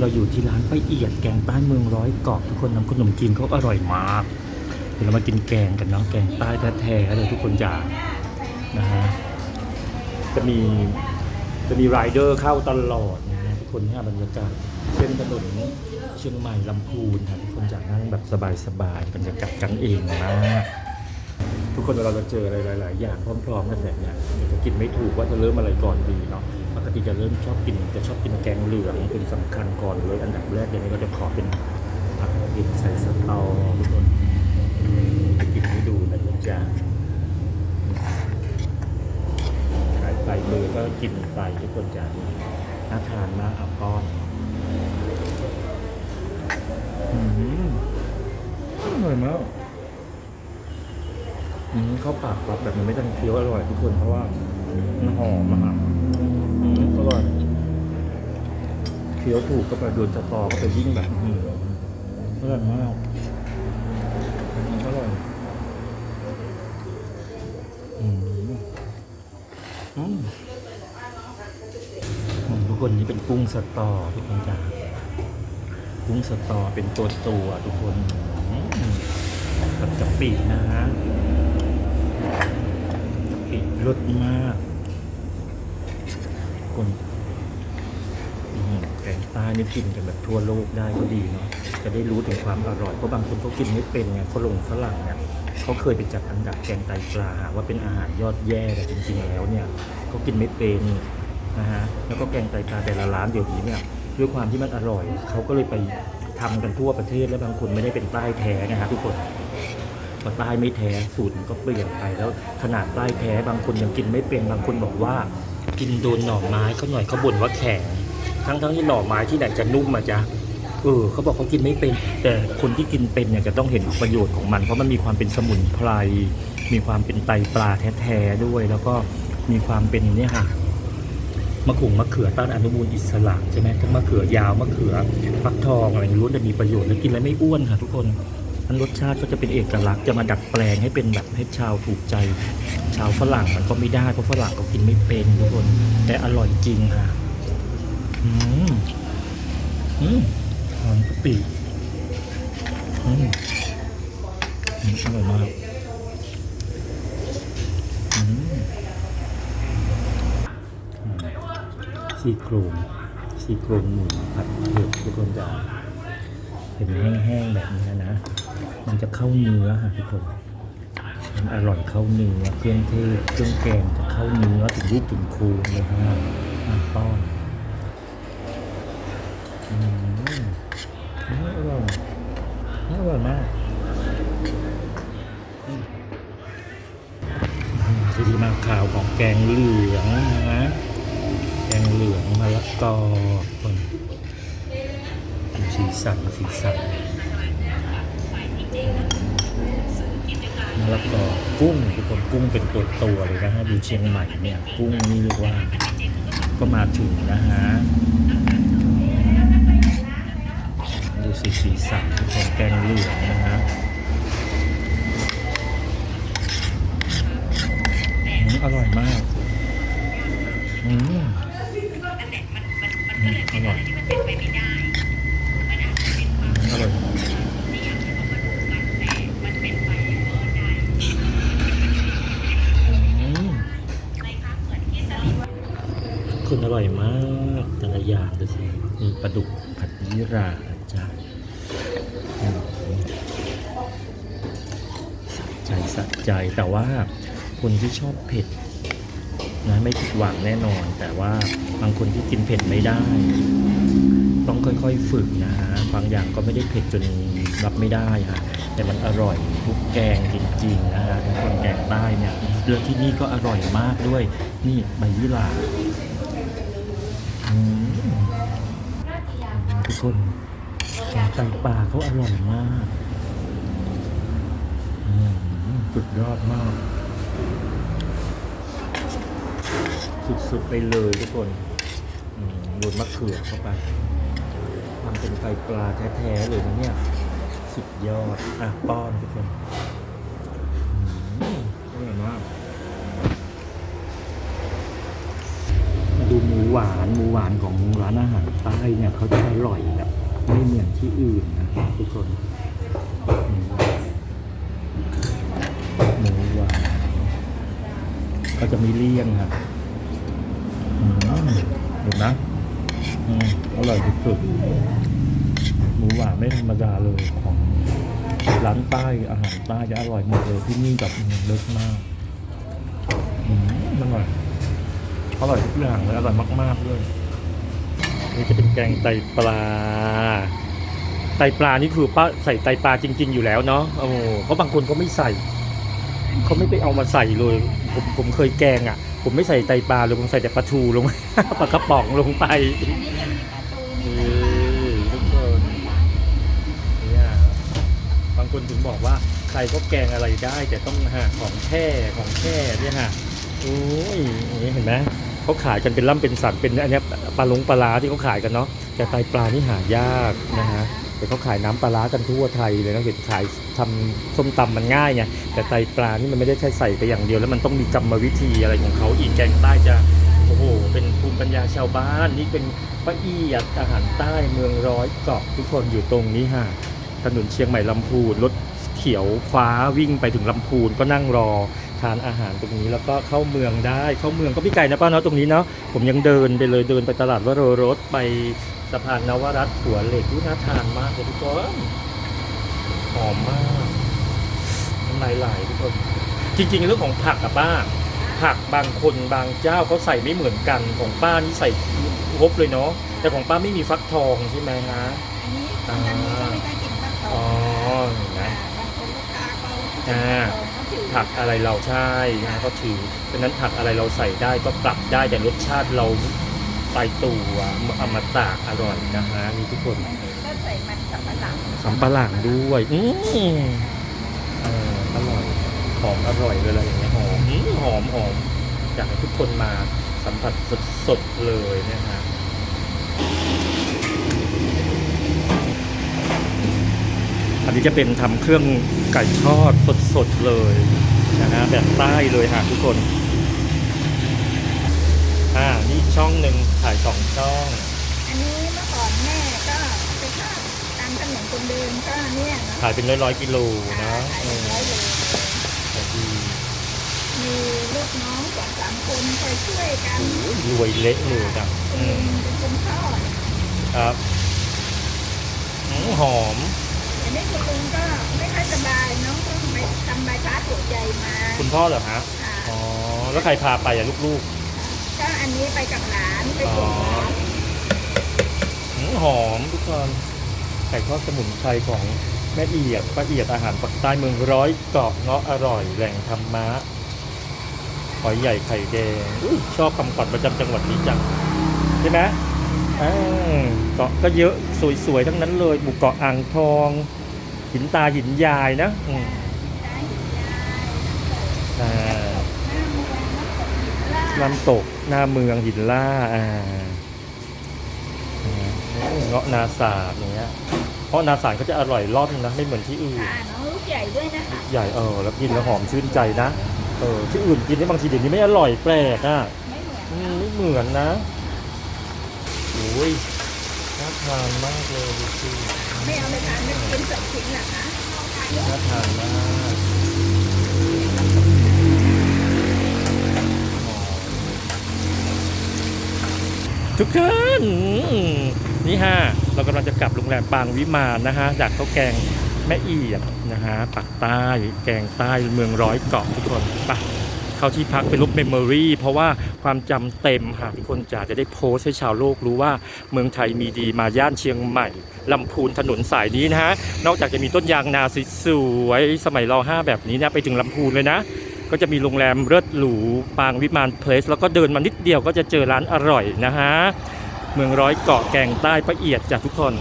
เราอยู่ที่ร้านป้าเอียดแกงใต้เมืองร้อยเกาะทุกคนน้ำขนมจีนเขาอร่อยมากเดี๋ยวเรามากินแกงกันเนาะแกงใต้แท้ๆเลยทุกคนจ๋านะฮะจะมีจะมีไรเดอร์เข้าตลอดนะทุกคนเนี่ยบรรยากาศเส้นถนนเชียงใหม่ลำพูนนะทุกคนจ๋านั่งแบบสบายๆบรรยากาศกันเองมากทุกคนเวลาเราเจออะไรหลาย ๆ อย่างพร้อม ๆ กันแบบเนี้ยจะกินไม่ถูกว่าจะเริ่มอะไรก่อนดีเนาะ ปกติจะเริ่มชอบกินจะชอบกินแกงเหลืองเป็นสำคัญก่อนเลยอันดับแรกเดี๋ยวนี้ก็จะขอเป็นผักเห็ดใส่สตอทุกคนกินให้ดูนะจ๊ะใครไปมือก็กินไปทุกคนจ้ะน่าทานมากเอาก้อนอืมอร่อยมากอืมเข้าปากปั๊บแบบมันไม่ต้องเคี้ยวอร่อยทุกคนเพราะว่ามันหอมอะครับ อร่อยเคี้ยวถูกก็ไปโดนสตอก็ไปยิ่งแบบอือร่อยมากอืมอร่อยอืมอือทุกคนนี่เป็นกุ้งสตอทุกคนจ้ากุ้งสตอเป็นตัวตัวทุกคนกับกะปินะฮะปิรสมาก คนแกงใต้นี่กินกันแบบทั่วโลกได้ก็ดีเนาะจะได้รู้ถึงความอร่อยเพราะบางคนเขากินไม่เป็นไงฝรั่งฝรั่งเนี่ยเขาเคยไปจัดอันดับแกงไตปลาว่าเป็นอาหารยอดแย่แต่จริงๆแล้วเนี่ยเขากินไม่เป็นนะฮะแล้วก็แกงไตปลาแต่ละร้านเดี๋ยวนี้เนี่ยด้วยความที่มันอร่อยเขาก็เลยไปทำกันทั่วประเทศและบางคนไม่ได้เป็นใต้แท้นะฮะทุกคนพอใต้ไม่แท้สูตรก็เปลี่ยนไปแล้วขนาดใต้แท้บางคนยังกินไม่เป็นบางคนบอกว่า กินโดนหน่อไม้เขาหน่อยเขาบ่นว่าแข็งทั้งทั้งที่หน่อไม้ที่ไหนจะนุ่มมาจ้ะเออเขาบอกเขากินไม่เป็น แต่คนที่กินเป็นเนี่ยจะต้องเห็นประโยชน์ของมัน เพราะมันมีความเป็นสมุนไพรมีความเป็นไตปลาแท้ๆด้วย แล้วก็มีความเป็นเนี่ยค่ะมะขุงมะเขือต้านอนุมูลอิสระใช่ไหมทั้งมะเขือยาวมะเขือฟักทองอะไรล้วนแต่มีประโยชน์แล้วกินแล้วไม่อ้วนค่ะทุกคน อันรสชาติก็จะเป็นเอกลักษณ์จะมาดัดแปลงให้เป็นแบบให้ชาวถูกใจ ชาวฝรั่งมันก็ไม่ได้เพราะฝรั่งเขากินไม่เป็นทุกคน แต่อร่อยจริงค่ะอืมอืมหอมกะปิอืมอืมอร่อยมากซี่โครงซี่โครงหมูผัดเผ็ดทุกคนจะเห็นแห้งๆแบบนี้นะ มันจะเข้าเนื้อค่ะทุกคนมันอร่อยเข้าเนื้อเครื่องเทศเครื่องแกงจะเข้าเนื้อถึงรูปถึงคนเลยฮะอะป้อนอืมอร่อยอร่อยมากอืมทีดีมากข่าวของแกงเหลืองนะแกงเหลืองมะละกอคนสีสันสีสัน มะละกอกุ้งทุกคนกุ้งเป็นตัวตัวเลยนะฮะดูเชียงใหม่เนี่ยกุ้งนี่เรียกว่าก็มาถึงนะฮะดูสีสีสันทุกคนแกงเหลืองนะฮะอืมอร่อยมาก อืม ร่อยมากแต่ละอย่างดูสิมีปลาดุกผัดยี่ราจาอืมสะใจสะใจแต่ว่าคนที่ชอบเผ็ดนะไม่ผิดหวังแน่นอน แต่ว่าบางคนที่กินเผ็ดไม่ได้ ต้องค่อยๆฝึกนะฮะบางอย่างก็ไม่ได้เผ็ดจนรับไม่ได้ฮะแต่มันอร่อยทุกแกงจริงๆนะฮะคนแกงใต้เนี่ยเรื่องที่นี่ก็อร่อยมากด้วย นี่ใบยี่หร่าอืม ทุกคนแกงไตปลาเขาอร่อยมากสุดยอดมาก สุดๆไปเลยทุกคนโรยมะเขือเข้าไปทำเป็นไตปลาแท้ๆเลยนะเนี่ย สุดยอด อะ ป้อนทุกคนอืมอร่อยมากมาดู หมูหวานหมูหวานของร้านอาหารใต้เนี่ยเขาจะอร่อยแบบไม่เหมือนที่อื่นนะทุกคนหมูหวานก็จะมีเลี่ยงครับอืมเห็นไหมอืมอร่อยสุดๆหมูหวานไม่ธรรมดาเลยของร้านใต้อาหารใต้จะอร่อยหมดเลยที่นี่แบบเลิศมากอืมอร่อย อร่อยทุกอย่างเลยอร่อยมากๆเลยนี่จะเป็นแกงไตปลา ไตปลานี่คือป้าใส่ไตปลาจริง ๆ อยู่แล้วเนาะโอ้เพราะบางคนเขาไม่ใส่เขาไม่ไปเอามาใส่เลย ผมผมเคยแกงอะ ผมไม่ใส่ไตปลาเลยผมใส่แต่ปลาทูลงปลากระป๋องลงไปนี่ลูกคนบางคนถึงบอกว่าใครก็แกงอะไรได้ แต่ต้องหาของแท้ของแท้เนี่ยฮะ โอ้ยเห็นไหมเขาขายกันเป็นล่ำเป็นสันเป็นอันนี้ปลาลงปลาร้าที่เขาขายกันเนาะแต่ไตปลานี่หายากนะฮะแต่เขาขายน้ำปลาร้ากันทั่วไทยเลยนะเห็นขายทำส้มตำมันง่ายไงแต่ไตปลานี่มันไม่ได้แค่ใส่ไปอย่างเดียว แล้วมันต้องมีกรรมวิธีอะไรของเขาอีกแกงใต้จะโอ้โหเป็นภูมิปัญญาชาวบ้านนี่เป็นป้าอียดอาหารใต้เมืองร้อยเกาะทุกคนอยู่ตรงนี้ฮะถนนเชียงใหม่ลำพูนรถเขียวคว้าวิ่งไปถึงลำพูนก็นั่งรอ ทานอาหารตรงนี้แล้วก็เข้าเมืองได้ เข้าเมืองก็ไม่ไกลนะป้าเนาะตรงนี้เนาะผมยังเดินไปเลยเดินไปตลาดวโรรสไปสะพานนวรัตน์หัวเหล็กอุ๊ยน่าทานมากเลยทุกคนหอมมากน้ำลายไหลทุกคนจริง ๆ เรื่องของผักอะป้า ผักบางคนบางเจ้าเขาใส่ไม่เหมือนกันของป้านี่ใส่ครบเลยเนาะแต่ของป้าไม่มีฟักทองใช่ไหมฮะอันนี้คนอันนี้ก็ไม่ได้กินฟักทอ๋อองเห็นไหมบางคนลูกค้าเขาอ่าเขาถือ ผักอะไรเราใช่นะก็ถือฉะนั้นผักอะไรเราใส่ได้ก็ปรับได้แต่รสชาติเราไปตัวอมตะอร่อยนะฮะนี่ทุกคนบางทีก็ใส่มันสับปะหลังสำปะหลังด้วยอืมเอออร่อยหอมอร่อยเลยอะไรอย่างเงี้ยหอมอืมหอมหอมอยากให้ทุกคนมาสัมผัสสดๆเลยเนะฮะ อันนี้จะเป็นทำเครื่องไก่ทอดสดๆเลยนะฮะแบบใต้เลยฮะทุกคน อ่า นี่ช่องหนึ่งถ่ายสองช่อง อันนี้เมื่อก่อนแม่ก็ไปทอดตามถนนคนเดินก็เนี่ยเนาะขายเป็นร้อยๆกิโลนะขายเอเป็นอร้อยโลขายดีมีลูกน้องสองสามคนคอยช่วยกันรวยเละเลยจังคุอืณมเป็นคนทอดครับอืมหอม อันนี้คุณลุงก็ไม่ค่อยสบายน้องต้องไปทำใบพัดหัวใจมาคุณพ่อเหรอฮะค่ะอ๋อแล้วใครพาไปอะลูกก็อันนี้ไปกับหลานไปๆอ๋อส่งหลานอืมหอมทุกคนไก่ทอดสมุนไพรของแม่เอียดป้าเอียดอาหารปักใต้เมืองร้อยเกาะเงาะอร่อยแหล่งธรรมะหอยใหญ่ไข่แดงอุ๊ยชอบคำขวัญประจำจังหวัดนี้จังใช่ไหม อ่าเกาะก็เยอะสวยๆทั้งนั้นเลยหมู่เกาะอ่างทอง หินตาหินยายนะอืมอ่าน้ำตกหน้าเมืองหินล่าอ่าอ่าเงาะนาสาดอย่างเงี้ยเพราะนาสาดเขาจะอร่อยร่อนนะไม่เหมือนที่อื่น ค่ะน้องลูกใหญ่ด้วยนะคะใหญ่เออแล้วกินแล้วหอมชื่นใจนะเออที่อื่นกินนี่บางทีเดี๋ยวนี้ไม่อร่อยแปลกอะไม่เหมือนอืมไม่เหมือนนะโอ้ยน่าทานมากเลยดูสิ ไม่เอาไปทานไม่เป็นสองชิ้นเหรอคะน่าทานมากทุกคนนี่ฮะเรากำลังจะกลับโรงแรมปางวิมานนะฮะจากข้าวแกงแม่เอียดนะฮะปักใต้แกงใต้เมืองร้อยเกาะทุกคนไป เข้าที่พักเป็นรูปเมมโมรีเพราะว่าความจำเต็มหากทุกคนจะจะได้โพสต์ให้ชาวโลกรู้ว่าเมืองไทยมีดีมาย่านเชียงใหม่ลำพูนถนนสายนี้นะฮะนอกจากจะมีต้นยางนาสวยสมัยรห้าแบบนี้เนี่ยไปถึงลำพูนเลยนะก็จะมีโรงแรมเลิศหรูปางวิมานเพลส แล้วก็เดินมานิดเดียวก็จะเจอร้านอร่อยนะฮะ เมืองร้อยเกาะแกงใต้ประเอียดจากทุกคน